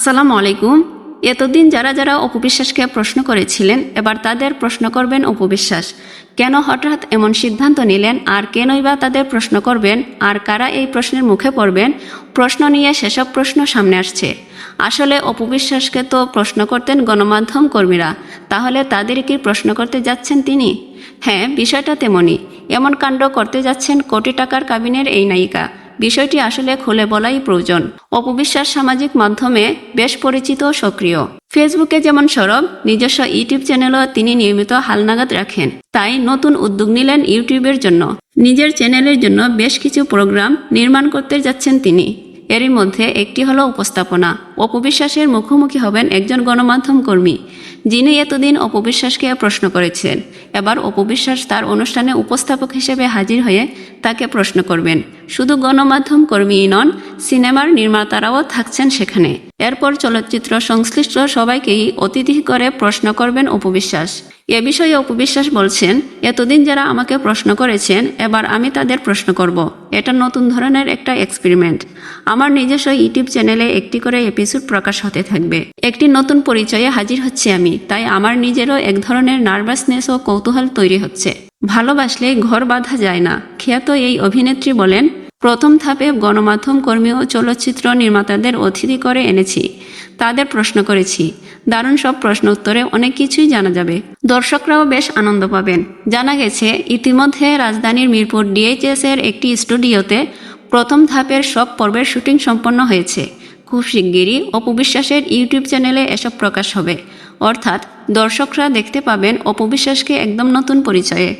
আসসালামু আলাইকুম। এতদিন যারা যারা অপবিশ্বাসকে প্রশ্ন করেছিলেন, এবার তাদের প্রশ্ন করবেন অপবিশ্বাস। কেন হঠাৎ এমন সিদ্ধান্ত নিলেন? আর কেনই বা তাদের প্রশ্ন করবেন? আর কারা এই প্রশ্নের মুখে পড়বেন? প্রশ্ন নিয়ে সেসব প্রশ্ন সামনে আসছে। আসলে অপবিশ্বাসকে তো প্রশ্ন করতেন গণমাধ্যম কর্মীরা। তাহলে তাদের কি প্রশ্ন করতে যাচ্ছেন তিনি? হ্যাঁ বিষয়টা তেমনই। এমন কাণ্ড করতে যাচ্ছেন কোটি টাকার কাবিনের এই নায়িকা। বিষয়টি আসলে খুলে বলাই প্রয়োজন। অপবিশ্বাস সামাজিক মাধ্যমে বেশ পরিচিত সক্রিয়। ফেসবুকে যেমন সরব, নিজস্ব ইউটিউব চ্যানেলও তিনি নিয়মিত হালনাগাদ রাখেন। তাই নতুন উদ্যোগ নিলেন ইউটিউবের জন্য। নিজের চ্যানেলের জন্য বেশ কিছু প্রোগ্রাম নির্মাণ করতে যাচ্ছেন তিনি। এরই মধ্যে একটি হলো উপস্থাপনা। অপবিশ্বাসের মুখোমুখি হবেন একজন গণমাধ্যম কর্মী। যিনি এতদিন অপবিশ্বাসকে প্রশ্ন করেছেন। এবার অপবিশ্বাস তার অনুষ্ঠানে উপস্থাপক হিসেবে হাজির হয়ে তাকে প্রশ্ন করবেন। শুধু গণমাধ্যম কর্মীই নন সিনেমার নির্মাতারাও থাকছেন সেখানে। এরপর চলচ্চিত্র সংশ্লিষ্ট সবাইকেই অতিথি করে প্রশ্ন করবেন অপবিশ্বাস এ বিষয়ে অপবিশ্বাস বলছেন, এতদিন যারা আমাকে প্রশ্ন করেছেন, এবার আমি তাদের প্রশ্ন করব। এটা নতুন ধরনের একটা এক্সপেরিমেন্ট আমার নিজস্ব ইউটিউব চ্যানেলে একটি করে এপিসোড প্রকাশ হতে থাকবে। একটি নতুন পরিচয়ে হাজির হচ্ছে আমি, তাই আমার নিজেরও এক ধরনের নার্ভাসনেস ও কৌতূহল তৈরি হচ্ছে। ভালোবাসলে ঘর বাঁধা যায় না। খ্যাত এই অভিনেত্রী বলেন প্রথম ধাপে গণমাধ্যম কর্মী ও চলচ্চিত্র নির্মাতাদের অতিথি করে এনেছি। তাদের প্রশ্ন করেছি। দারুণ সব প্রশ্ন উত্তরে অনেক কিছুই জানা যাবে। দর্শকরাও বেশ আনন্দ পাবেন। জানা গেছে, ইতিমধ্যে রাজধানীর মিরপুর ডিএইচএস এর একটি স্টুডিওতে প্রথম ধাপের সব পর্বের শুটিং সম্পন্ন হয়েছে। খুব শিগগিরই অপবিশ্বাসের ইউটিউব চ্যানেলে এসব প্রকাশ হবে। অর্থাৎ দর্শকরা দেখতে পাবেন অপবিশ্বাসকে একদম নতুন পরিচয়ে।